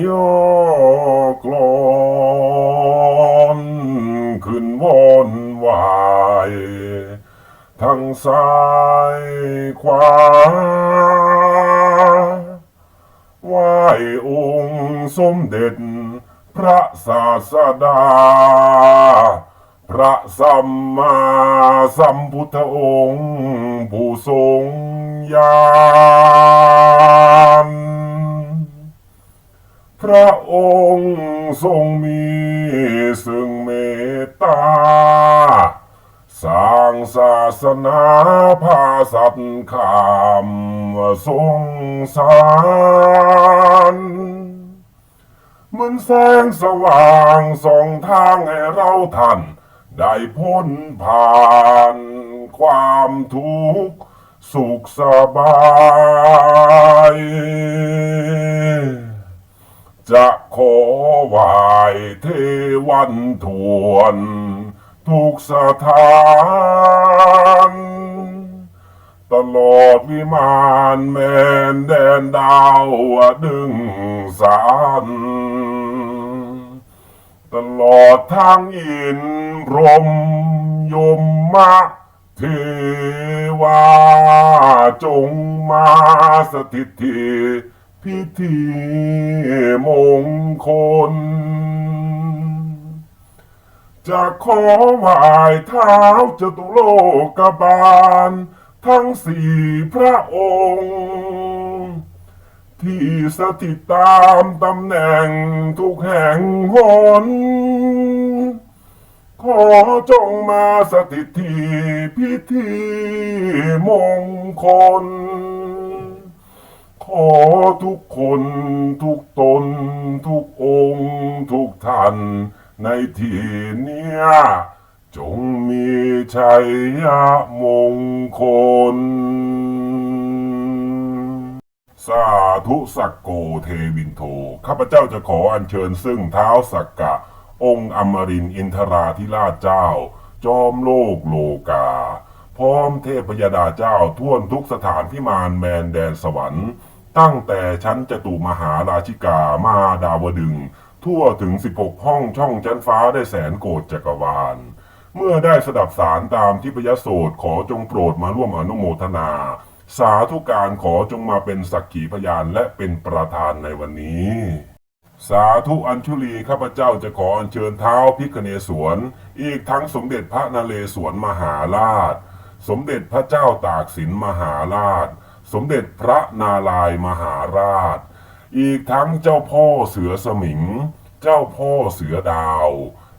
โยกลอนขึ้นวนวายทั้งซ้ายขวาไหวองค์สมเด็จ พระศาสดา พระสัมมาสัมพุทธองค์ ผู้ทรงญาณ พระองค์ทรงมีซึ่งเมตตา สร้างศาสนาพาสัตว์ขามทรงสารเหมือนแสงสว่างส่องทางให้เราท่านได้พ้นผ่านความทุกข์ สุขสบาย จะขอไหวเทวันทวน ทุกสถาน ตลอดวิมานแมนแดนดาวดึงสารตลอดทางอินรมยมมะเทวาจงมาสถิตที่ พิธีมงคล จะขอไหว้เท้าจตุโลกบาล ทั้งสี่พระองค์ ที่สถิตตามตำแหน่งทุกแห่งหนขอจงมาสถิตที่พิธีมงคล อทุกคนทุกตน ทุกองค์ ทุกท่านในที่เนี้ยจงมีชัยยะมงคล สาธุสักโกเทวินโท ข้าพเจ้าจะขออัญเชิญซึ่งเท้าสักกะ องค์อมรินอินทราธิราชเจ้า จอมโลกโลกา พร้อมเทพยดาเจ้าท่วนทุกสถานพิมานแมนแดนสวรรค์ ตั้งแต่ชั้นจตุมหาราชิกามาดาวดึง ทั่วถึง 16 ห้องช่องชั้นฟ้าได้แสนโกดจักรวาล เมื่อได้สดับสารตามที่พยโสดขอจงโปรดมาร่วมอนุโมทนา สาธุการขอจงมาเป็นสักขีพยานและเป็นประธานในวันนี้ สาธุอัญชุลีข้าพเจ้าจะขออัญเชิญเท้าพิคเนศวร อีกทั้งสมเด็จพระนเรศวรมหาราช สมเด็จพระเจ้าตากสินมหาราช สมเด็จพระนารายมหาราช อีกทั้งเจ้าพ่อเสือสมิง เจ้าพ่อเสือดาว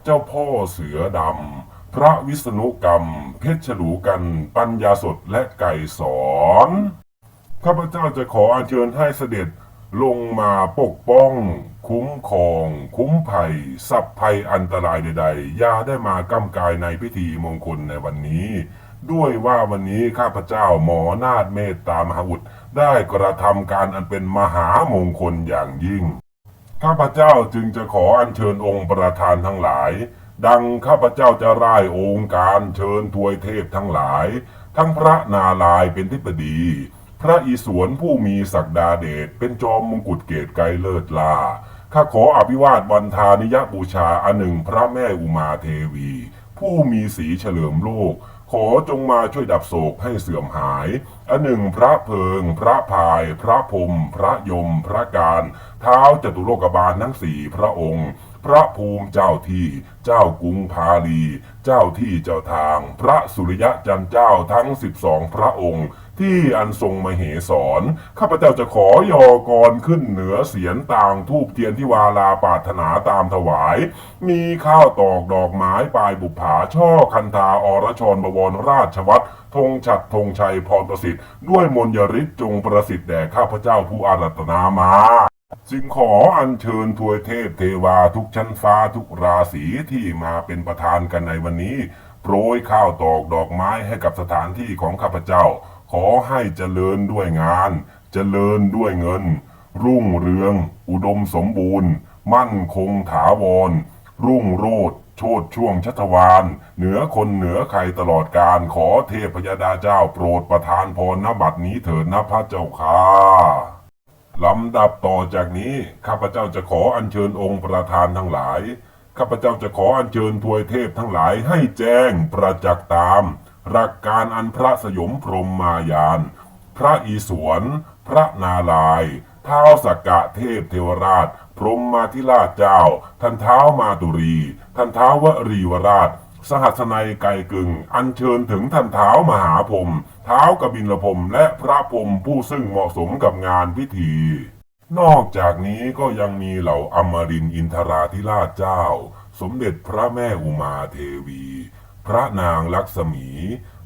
เจ้าพ่อเสือดำ พระวิษณุกรรม เพชรฉลูกัน ปัญญาสดและไก่สอนข้าพเจ้าจะขออัญเชิญให้เสด็จลงมาปกป้อง คุ้มครอง คุ้มภัยสัพภัยอันตรายใดๆอย่าได้มากำกายในพิธีมงคลในวันนี้ ด้วยว่าวันนี้ข้าพเจ้าหมอนาฏเมตตามหาอุดได้กระทำการอันเป็นมหามงคลอย่างยิ่ง ข้าพเจ้าจึงจะขออัญเชิญองค์ประธานทั้งหลาย ดังข้าพเจ้าจะร่ายองค์การเชิญทวยเทพทั้งหลาย ทั้งพระนารายเป็นทิปดี พระอิศวรผู้มีศักดาเดชเป็นจอมมงกุฎเกตไกรเลิศลาข้าขออภิวาทวันทานิยบูชาอันหนึ่งพระแม่อุมาเทวี ผู้มีสีเฉลิมโลก ขอจงมาช่วยดับโศกให้เสื่อมหาย อันหนึ่งพระเพิง พระพาย พระพรมพระยม พระการ เท้าจตุโลกบาลทั้งสี่พระองค์ พระภูมิเจ้าที่ เจ้ากรุงพาลี เจ้าที่เจ้าทาง พระสุริยะจันเจ้าทั้งสิบสองพระองค์ ที่อันทรงมเหสรข้าพเจ้าจะขอยอกรขึ้นเหนือเสียนต่างทูบเทียนที่วาลาปาถนาตามถวาย มีข้าวตอกดอกไม้ปลายบุปผาช่อคันธาอรชรบวรราชวัตรธงฉัดธงชัยพรประสิทธิ์ ด้วยมนยริศจงประสิทธิ์แด่ข้าพเจ้าผู้อารัตนามาจึงขออัญเชิญทวยเทพเทวาทุกชั้นฟ้าทุกราศีที่มาเป็นประธานกันในวันนี้ โปรยข้าวตอกดอกไม้ให้กับสถานที่ของข้าพเจ้า ขอให้เจริญด้วยงาน เจริญด้วยเงิน รุ่งเรือง อุดมสมบูรณ์ มั่นคงถาวร รุ่งโรจน์โชดช่วงชัชวานเหนือคนเหนือใครตลอดการขอเทพยดาเจ้าโปรดประทานพรณบัดนี้เถิดนะพระเจ้าค่ะลำดับต่อจากนี้ ข้าพเจ้าจะขออัญเชิญองค์ประธานทั้งหลาย ข้าพเจ้าจะขออัญเชิญทวยเทพทั้งหลายให้แจ้งประจักษ์ตาม หลักการอันพระสยมพรหมมายาน พระอีสวน พระนารายท้าวสักกะเทพเทวราช พรหมมาธิราชเจ้า ท่านเท้ามาตุรี ท่านเท้าวรีวราช สหัสนัยไกกึ่ง อัญเชิญถึงท่านเท้ามหาพรมเท้ากบิลพรมและพระพรมผู้ซึ่งเหมาะสมกับงานพิธี นอกจากนี้ก็ยังมีเหล่าอมรินอินทราธิราชเจ้า สมเด็จพระแม่อุมาเทวี พระนางลักษมี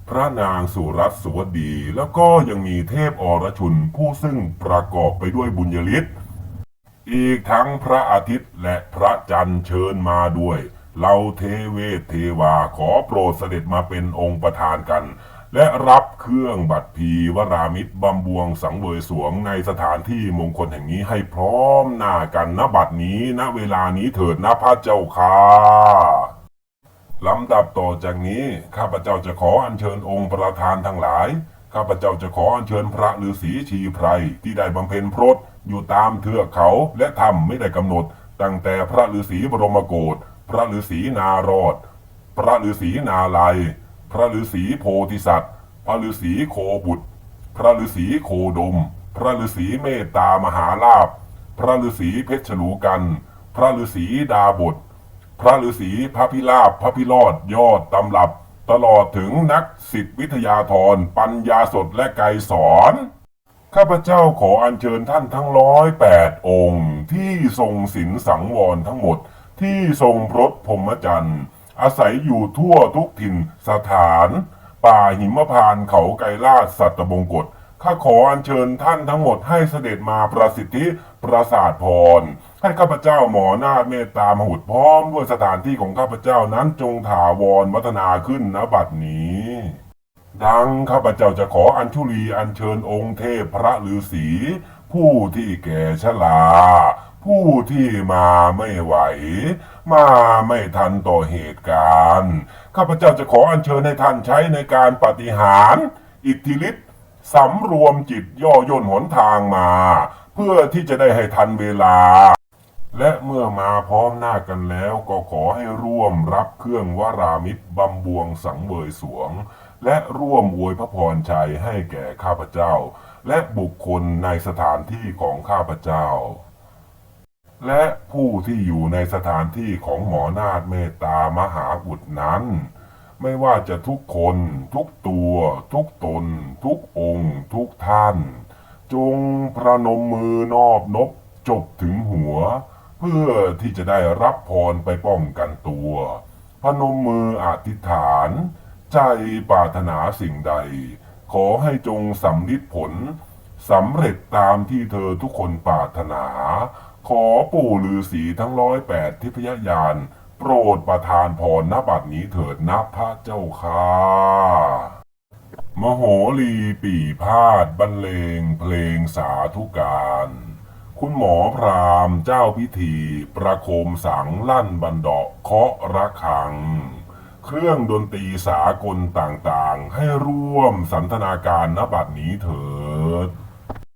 พระนางสุรัตสวดี แล้วก็ยังมีเทพอรชุนผู้ซึ่งประกอบไปด้วยบุญยฤทธิ์อีกทั้งพระอาทิตย์และพระจันทร์เชิญมาด้วยเราเทเวเทวาขอโปรดเสด็จมาเป็นองค์ประธานกัน และรับเครื่องบัตรพีวรามิตรบำบวงสังเวยสวงในสถานที่มงคลแห่งนี้ให้พร้อมหน้ากันณบัดนี้ณเวลานี้เถิดนะพระเจ้าค่ะ ลำดับต่อจากนี้ข้าพเจ้าจะขออัญเชิญองค์ประธานทั้งหลาย ข้าพเจ้าจะขออัญเชิญพระฤาษีชีไพรที่ได้บำเพ็ญพรตอยู่ตามเทือกเขาและธรรมไม่ได้กำหนด ตั้งแต่พระฤาษีบรมโกศพระฤาษีนารอด พระฤาษีนาลัย พระฤาษีโพธิสัตว์ พระฤาษีโคบุตร พระฤาษีโคดม พระฤาษีเมตตามหาลาภพระฤาษีเพชรฉลูกัน พระฤาษีดาบท พระฤาษีพระพิราบพระพิรอดยอดตำรับ ตลอดถึงนักสิทธิวิทยาธรปัญญาสดและไกรสอนข้าพเจ้าขออัญเชิญท่านทั้งร้อยแปดองค์ ที่ทรงศีลสังวรทั้งหมด ที่ทรงพรตพรหมจรรย์อาศัยอยู่ทั่วทุกถิ่นสถาน ป่าหิมพานเขาไกรลาดสัตบงกฎข้าขออัญเชิญท่านทั้งหมดให้เสด็จมาประสิทธิประสาทพร ให้ข้าพเจ้าหมอนาถเมตตามหุดพร้อมด้วยสถานที่ของข้าพเจ้านั้นจงถาวรวัฒนาขึ้นณบัดนี้ ดังข้าพเจ้าจะขออัญชุลีอัญเชิญองค์เทพพระฤาษีผู้ที่แก่ชราผู้ที่มาไม่ไหว มาไม่ทันต่อเหตุการณ์ ข้าพเจ้าจะขออัญเชิญให้ท่านใช้ในการปฏิหารอิทธิฤทธิ์สำรวมจิตย่อย่นหนทางมา เพื่อที่จะได้ให้ทันเวลา และเมื่อมาพร้อมหน้ากันแล้วก็ขอให้ร่วมรับเครื่องวรามิตรบำบวงสังเวยสวง และร่วมอวยพระพรชัยให้แก่ข้าพเจ้า และบุคคลในสถานที่ของข้าพเจ้า และผู้ที่อยู่ในสถานที่ของหมอนาถเมตตามหาบุตรนั้น ไม่ว่าจะทุกคนทุกตัว ทุกตน ทุกองค์ ทุกท่าน จงประนมมือนอบนบจบถึงหัว พื่อที่จะได้รับพรไปป้องกันตัว พนมมืออธิษฐาน ใจปรารถนาสิ่งใด ขอให้จงสำลิดผลสำเร็จตามที่เธอทุกคนปรารถนา ขอปู่ฤาษีทั้งร้อยแปดทิพยญาณโปรดประทานพรณบัดนี้เถิดนะพระเจ้าค่ะ มโหรีปีพาดบรรเลงเพลงสาธุการ คุณหมอพราหมณ์เจ้าพิธี ประโคมสังลั่นบันดาะเคาะระฆัง เครื่องดนตรีสากลต่างๆ ให้ร่วมสันทนาการณบัดนี้เถิด